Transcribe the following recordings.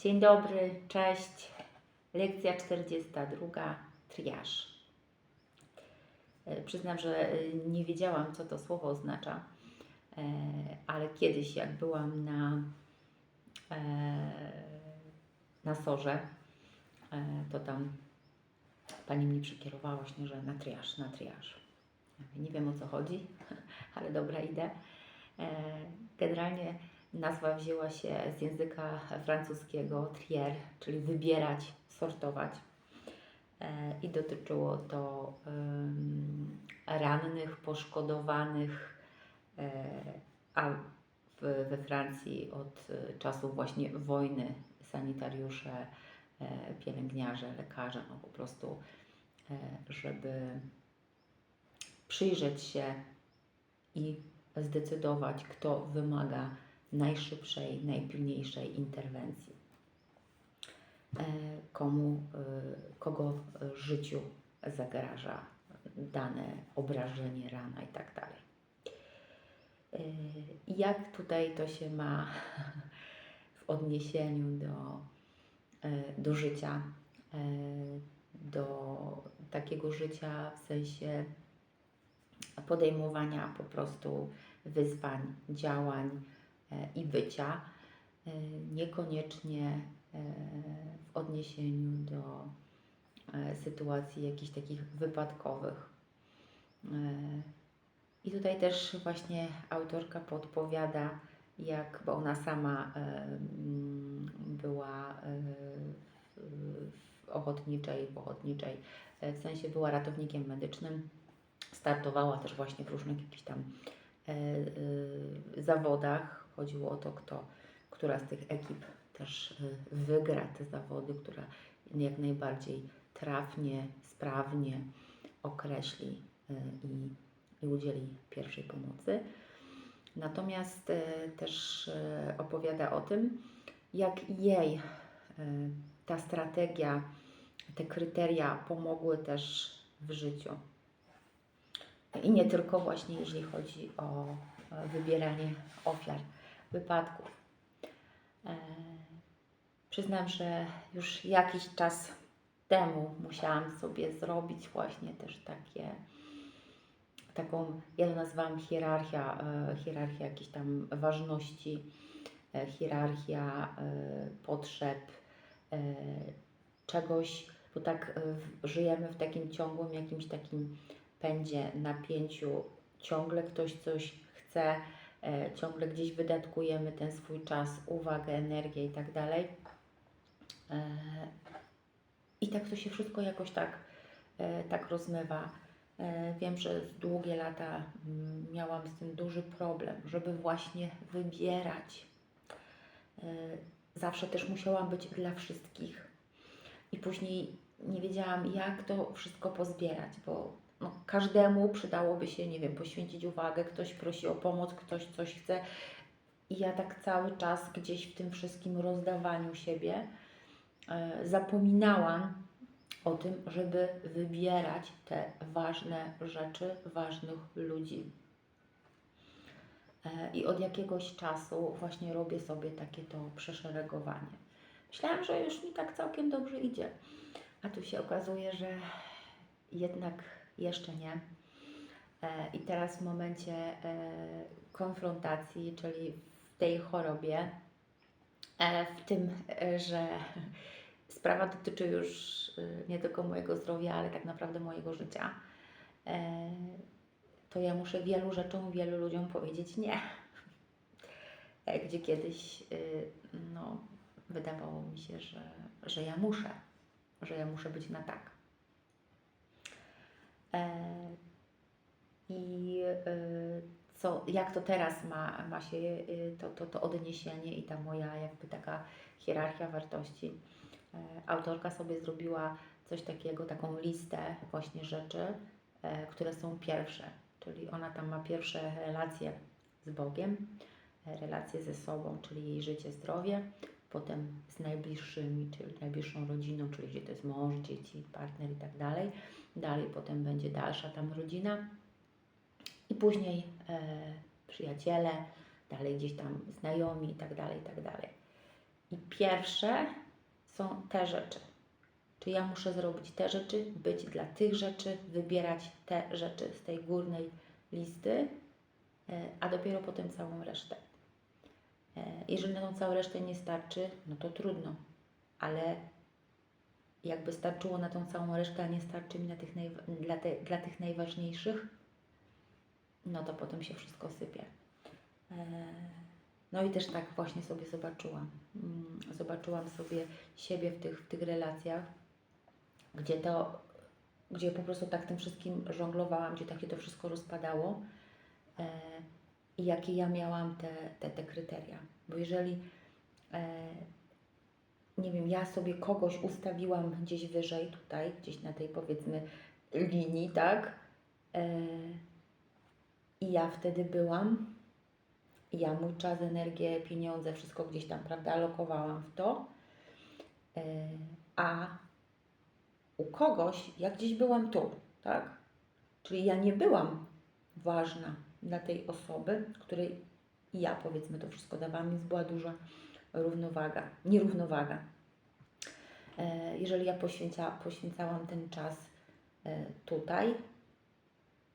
Dzień dobry, cześć. Lekcja 42, triaż. E, Przyznam, że e, nie wiedziałam, co to słowo oznacza, e, ale kiedyś, jak byłam na, na sorze, to tam pani mnie przekierowała właśnie, że na triaż, na triaż. Nie wiem o co chodzi, ale dobra, idę. Generalnie nazwa wzięła się z języka francuskiego trier, czyli wybierać, sortować. E, I dotyczyło to rannych, poszkodowanych, e, a we Francji od e, czasów właśnie wojny sanitariusze, pielęgniarze, lekarze, no po prostu, żeby przyjrzeć się i zdecydować, kto wymaga najszybszej, najpilniejszej interwencji. E, Komu, e, kogo życiu zagraża dane obrażenie, rana i tak. E, jak tutaj to się ma w odniesieniu do, do życia, do takiego życia w sensie podejmowania po prostu wyzwań, działań i bycia, e, niekoniecznie e, w odniesieniu do e, sytuacji jakichś takich wypadkowych. E, I tutaj też właśnie autorka podpowiada, jak, bo ona sama e, była e, w, ochotniczej, w e, w sensie była ratownikiem medycznym, startowała też właśnie w różnych jakichś tam e, e, zawodach. Chodziło o to, kto, która z tych ekip też e, wygra te zawody, która jak najbardziej trafnie, sprawnie określi e, i, i udzieli pierwszej pomocy. Natomiast e, też opowiada o tym, jak jej ta strategia, te kryteria pomogły też w życiu. I nie tylko właśnie jeśli chodzi o wybieranie ofiar wypadków. E, przyznam, że już jakiś czas temu musiałam sobie zrobić właśnie też takie, taką, ja to nazywam hierarchia, e, hierarchia jakiejś tam ważności, e, hierarchia potrzeb, czegoś, bo tak żyjemy w takim ciągłym jakimś takim pędzie, napięciu, ciągle ktoś coś chce, ciągle gdzieś wydatkujemy ten swój czas, uwagę, energię i tak dalej. E, I tak to się wszystko jakoś tak, e, tak rozmywa. E, Wiem, że długie lata mm, miałam z tym duży problem, żeby właśnie wybierać. E, Zawsze też musiałam być dla wszystkich. I później nie wiedziałam, jak to wszystko pozbierać, bo no, każdemu przydałoby się, nie wiem, poświęcić uwagę, ktoś prosi o pomoc, ktoś coś chce. I ja tak cały czas gdzieś w tym wszystkim rozdawaniu siebie e, zapominałam o tym, żeby wybierać te ważne rzeczy, ważnych ludzi. E, I od jakiegoś czasu właśnie robię sobie takie to przeszeregowanie. Myślałam, że już mi tak całkiem dobrze idzie, a tu się okazuje, że jednak jeszcze nie. E, I teraz w momencie e, konfrontacji, czyli w tej chorobie, e, w tym, że sprawa dotyczy już nie tylko mojego zdrowia, ale tak naprawdę mojego życia, to ja muszę wielu rzeczom, wielu ludziom powiedzieć nie. Gdzie kiedyś no, wydawało mi się, że, że ja muszę, że ja muszę być na tak. E, I y, co, jak to teraz ma, ma się y, to, to, to odniesienie i ta moja jakby taka hierarchia wartości. E, Autorka sobie zrobiła coś takiego, taką listę właśnie rzeczy, e, które są pierwsze. Czyli ona tam ma pierwsze relacje z Bogiem, e, relacje ze sobą, czyli jej życie, zdrowie, potem z najbliższymi, czyli najbliższą rodziną, czyli gdzie to jest mąż, dzieci, partner i tak dalej. Dalej potem będzie dalsza tam rodzina i później e, przyjaciele, dalej gdzieś tam znajomi i tak dalej, i tak dalej. I pierwsze są te rzeczy. Czy ja muszę zrobić te rzeczy, być dla tych rzeczy, wybierać te rzeczy z tej górnej listy, e, a dopiero potem całą resztę. E, Jeżeli na tą całą resztę nie starczy, no to trudno, ale jakby starczyło na tą całą resztę, a nie starczy mi na tych dla, te, dla tych najważniejszych, no to potem się wszystko sypie. E, No i też tak właśnie sobie zobaczyłam. Mm, Zobaczyłam sobie siebie w tych, w tych relacjach, gdzie to, gdzie po prostu tak tym wszystkim żonglowałam, gdzie tak się to wszystko rozpadało e, i jakie ja miałam te, te, te kryteria. Bo jeżeli e, nie wiem, ja sobie kogoś ustawiłam gdzieś wyżej tutaj, gdzieś na tej powiedzmy linii, tak? E, I ja wtedy byłam, ja mój czas, energię, pieniądze, wszystko gdzieś tam, prawda, alokowałam w to. E, a u kogoś, ja gdzieś byłam tu, tak? Czyli ja nie byłam ważna dla tej osoby, której ja powiedzmy to wszystko dawałam, więc była duża równowaga, nierównowaga. E, Jeżeli ja poświęca, poświęcałam ten czas e, tutaj,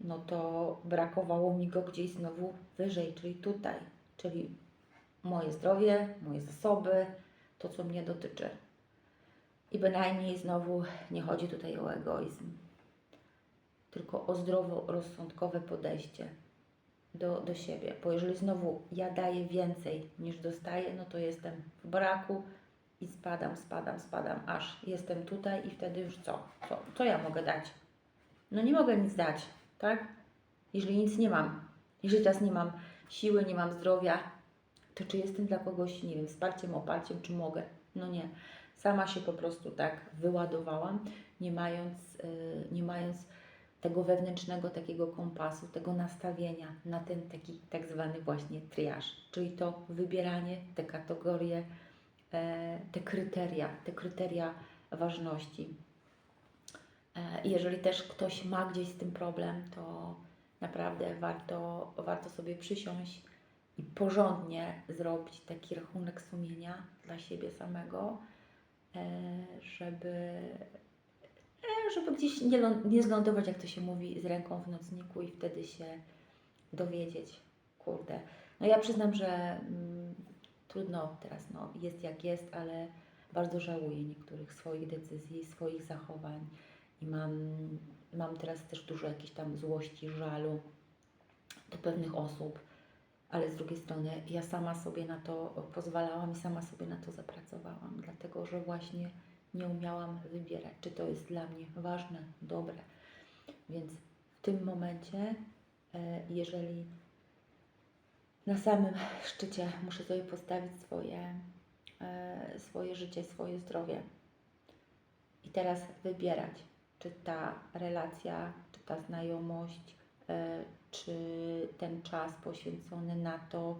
no to brakowało mi go gdzieś znowu wyżej, czyli tutaj, czyli moje zdrowie, moje zasoby, to co mnie dotyczy. I bynajmniej znowu nie chodzi tutaj o egoizm, tylko o zdroworozsądkowe podejście do, do siebie. Bo jeżeli znowu ja daję więcej niż dostaję, no to jestem w braku i spadam, spadam, spadam, aż jestem tutaj i wtedy już co? Co, co ja mogę dać? No nie mogę nic dać, tak? Jeżeli nic nie mam, jeżeli teraz nie mam siły, nie mam zdrowia, to czy jestem dla kogoś, nie wiem, wsparciem, oparciem, czy mogę? No nie. Sama się po prostu tak wyładowałam, nie mając, yy, nie mając tego wewnętrznego takiego kompasu, tego nastawienia na ten taki tak zwany właśnie triaż, czyli to wybieranie, te kategorie, e, te kryteria, te kryteria ważności. E, jeżeli też ktoś ma gdzieś z tym problem, to naprawdę warto, warto sobie przysiąść i porządnie zrobić taki rachunek sumienia dla siebie samego, e, żeby, żeby gdzieś nie, nie zlądować, jak to się mówi, z ręką w nocniku i wtedy się dowiedzieć, kurde. No ja przyznam, że mm, trudno teraz, no jest jak jest, ale bardzo żałuję niektórych swoich decyzji, swoich zachowań i mam, mam teraz też dużo jakiejś tam złości, żalu do pewnych osób, ale z drugiej strony ja sama sobie na to pozwalałam i sama sobie na to zapracowałam, dlatego że właśnie nie umiałam wybierać, czy to jest dla mnie ważne, dobre. Więc w tym momencie, e, jeżeli na samym szczycie muszę sobie postawić swoje, e, swoje życie, swoje zdrowie i teraz wybierać, czy ta relacja, czy ta znajomość, e, czy ten czas poświęcony na to,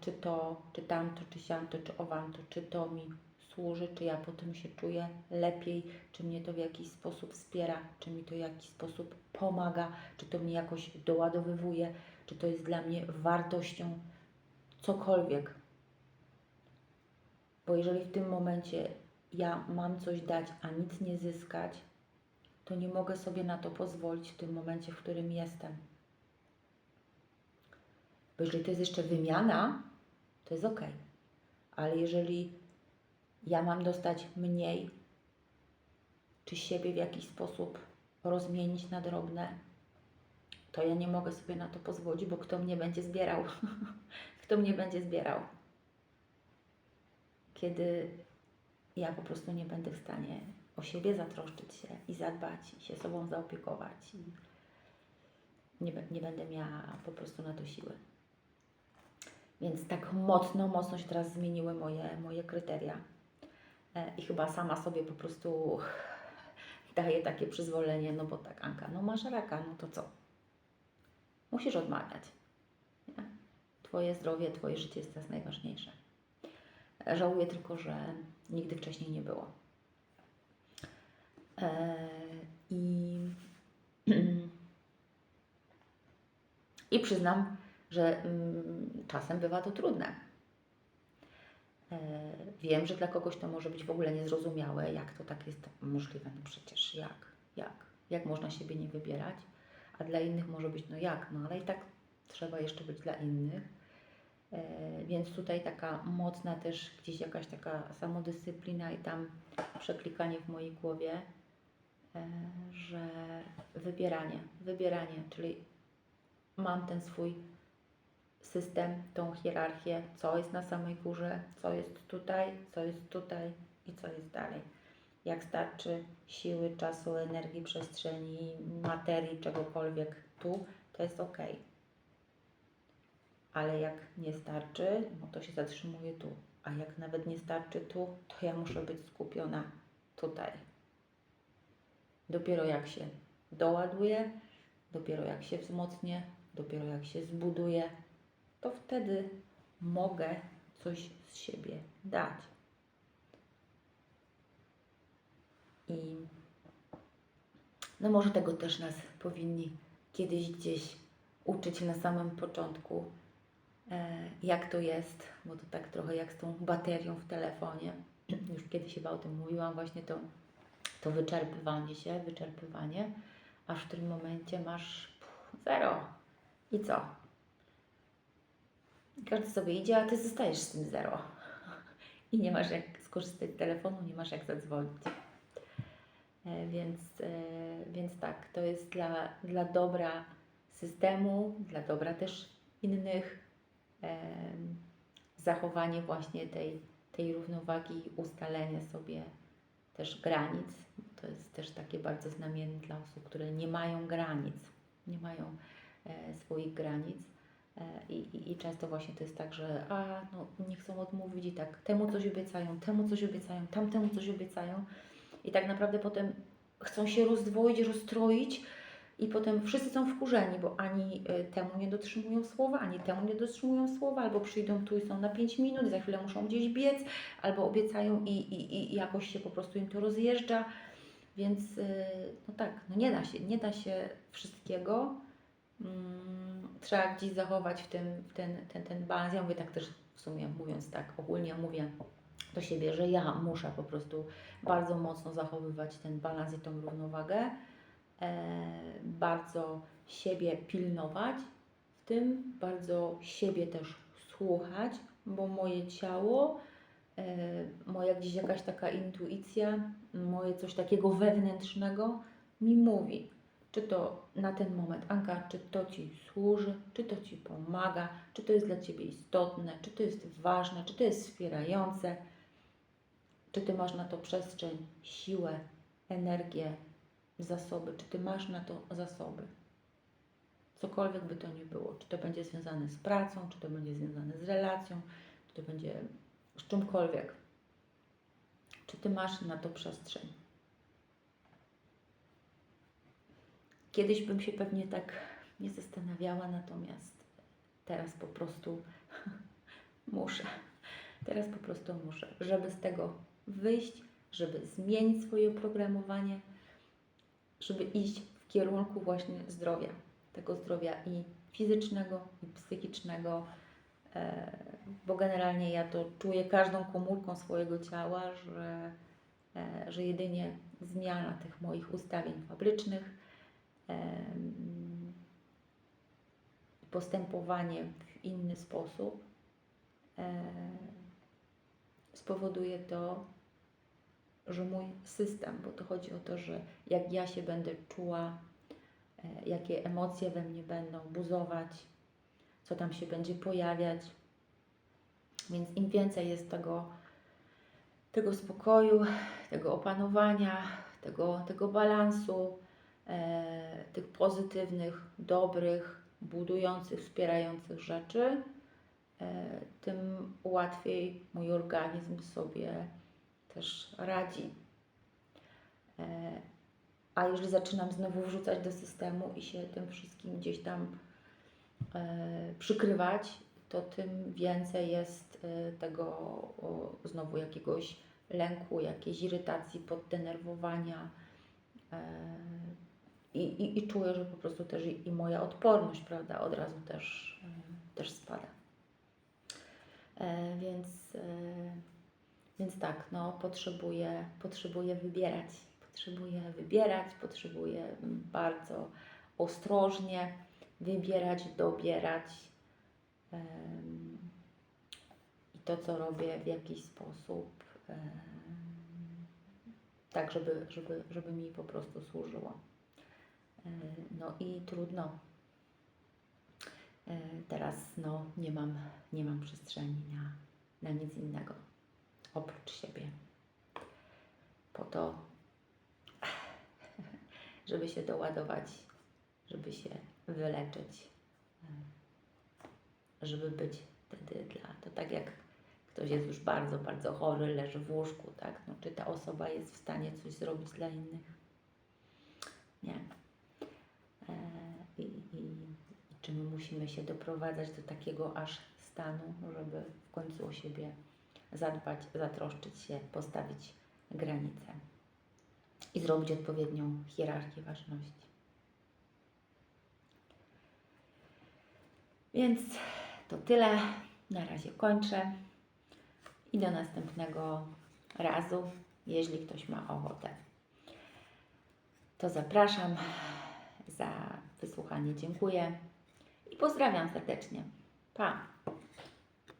czy to, czy tamto, czy siamto, czy owamto, czy to mi służy, czy ja po tym się czuję lepiej, czy mnie to w jakiś sposób wspiera, czy mi to w jakiś sposób pomaga, czy to mnie jakoś doładowywuje, czy to jest dla mnie wartością, cokolwiek. Bo jeżeli w tym momencie ja mam coś dać, a nic nie zyskać, to nie mogę sobie na to pozwolić w tym momencie, w którym jestem. Bo jeżeli to jest jeszcze wymiana, to jest ok. Ale jeżeli ja mam dostać mniej, czy siebie w jakiś sposób rozmienić na drobne, to ja nie mogę sobie na to pozwolić, bo kto mnie będzie zbierał? kto mnie będzie zbierał? Kiedy ja po prostu nie będę w stanie o siebie zatroszczyć się i zadbać, i się sobą zaopiekować. Nie, nie będę miała po prostu na to siły. Więc tak mocno, mocno się teraz zmieniły moje, moje kryteria. E, I chyba sama sobie po prostu daję takie przyzwolenie, no bo tak, Anka, no masz raka, no to co? Musisz odmawiać. Nie? Twoje zdrowie, Twoje życie jest teraz najważniejsze. E, Żałuję tylko, że nigdy wcześniej nie było. E, I, I przyznam, że mm, czasem bywa to trudne. E, Wiem, że dla kogoś to może być w ogóle niezrozumiałe, jak to tak jest możliwe. No przecież jak, jak, jak można siebie nie wybierać, a dla innych może być, no jak, no ale i tak trzeba jeszcze być dla innych. E, Więc tutaj taka mocna też gdzieś jakaś taka samodyscyplina i tam przeklikanie w mojej głowie, e, że wybieranie, wybieranie, czyli mam ten swój system, tą hierarchię, co jest na samej górze, co jest tutaj, co jest tutaj i co jest dalej. Jak starczy siły, czasu, energii, przestrzeni, materii, czegokolwiek tu, to jest ok. Ale jak nie starczy, no to się zatrzymuje tu. A jak nawet nie starczy tu, to ja muszę być skupiona tutaj. Dopiero jak się doładuje, dopiero jak się wzmocnię, dopiero jak się zbuduje, to wtedy mogę coś z siebie dać. I no może tego też nas powinni kiedyś gdzieś uczyć na samym początku, e, jak to jest, bo to tak trochę jak z tą baterią w telefonie. Już kiedyś chyba o tym mówiłam, właśnie to, to wyczerpywanie się, wyczerpywanie, aż w tym momencie masz zero. I co? Każdy sobie idzie, a ty zostajesz z tym zero. I nie masz jak skorzystać z telefonu, nie masz jak zadzwonić. E, Więc, e, więc tak, to jest dla, dla dobra systemu, dla dobra też innych. em, Zachowanie właśnie tej, tej równowagi ustalenie sobie też granic. To jest też takie bardzo znamienne dla osób, które nie mają granic, nie mają e, swoich granic. E, I, i, I często właśnie to jest tak, że a, no, nie chcą odmówić i tak temu coś obiecają, temu coś obiecają, tamtemu coś obiecają. I tak naprawdę potem chcą się rozdwoić, rozstroić i potem wszyscy są wkurzeni, bo ani y, temu nie dotrzymują słowa, ani temu nie dotrzymują słowa, albo przyjdą tu i są na 5 minut, za chwilę muszą gdzieś biec, albo obiecają i, i, i jakoś się po prostu im to rozjeżdża. Więc y, no tak, no nie da się, nie da się wszystkiego. Mm, trzeba gdzieś zachować w tym w ten, ten, ten balans. Ja mówię tak też w sumie mówiąc tak ogólnie mówię do siebie, że ja muszę po prostu bardzo mocno zachowywać ten balans i tą równowagę, e, bardzo siebie pilnować w tym, bardzo siebie też słuchać, bo moje ciało, e, moja gdzieś jakaś taka intuicja, moje coś takiego wewnętrznego mi mówi, czy to na ten moment, Anka, czy to Ci służy, czy to Ci pomaga, czy to jest dla Ciebie istotne, czy to jest ważne, czy to jest wspierające, czy Ty masz na to przestrzeń, siłę, energię, zasoby, czy Ty masz na to zasoby. Cokolwiek by to nie było, czy to będzie związane z pracą, czy to będzie związane z relacją, czy to będzie z czymkolwiek. Czy Ty masz na to przestrzeń? Kiedyś bym się pewnie tak nie zastanawiała, natomiast teraz po prostu muszę. Teraz po prostu muszę, żeby z tego wyjść, żeby zmienić swoje oprogramowanie, żeby iść w kierunku właśnie zdrowia. Tego zdrowia i fizycznego, i psychicznego, e, bo generalnie ja to czuję każdą komórką swojego ciała, że, e, że jedynie zmiana tych moich ustawień fabrycznych, postępowanie w inny sposób spowoduje to, że mój system, bo to chodzi o to, że jak ja się będę czuła, e, jakie emocje we mnie będą buzować, co tam się będzie pojawiać. Więc im więcej jest tego, tego spokoju, tego opanowania, tego, tego balansu, tych pozytywnych, dobrych, budujących, wspierających rzeczy, e, tym łatwiej mój organizm sobie też radzi. E, a jeżeli zaczynam znowu wrzucać do systemu i się tym wszystkim gdzieś tam e, przykrywać, to tym więcej jest e, tego znowu jakiegoś lęku, jakiejś irytacji, poddenerwowania. E, i, i, I czuję, że po prostu też i, i moja odporność, prawda, od razu też, e, też spada. E, więc, e, więc tak, no, potrzebuję, potrzebuję wybierać. Potrzebuję wybierać, potrzebuję bardzo ostrożnie wybierać, dobierać. Em, I to, co robię w jakiś sposób, em, tak, żeby, żeby, żeby mi po prostu służyło. No i trudno. E, Teraz no, nie, mam, nie mam przestrzeni na, na nic innego oprócz siebie. Po to, żeby się doładować, żeby się wyleczyć, żeby być wtedy dla. To tak jak ktoś jest już bardzo, bardzo chory, leży w łóżku, tak? No, czy ta osoba jest w stanie coś zrobić dla innych? Nie. E, I, i, i czy my musimy się doprowadzać do takiego aż stanu, żeby w końcu o siebie zadbać, zatroszczyć się, postawić granice i zrobić odpowiednią hierarchię ważności. Więc to tyle. Na razie kończę i do następnego razu, jeśli ktoś ma ochotę. To zapraszam. Za wysłuchanie dziękuję pozdrawiam serdecznie. Pa!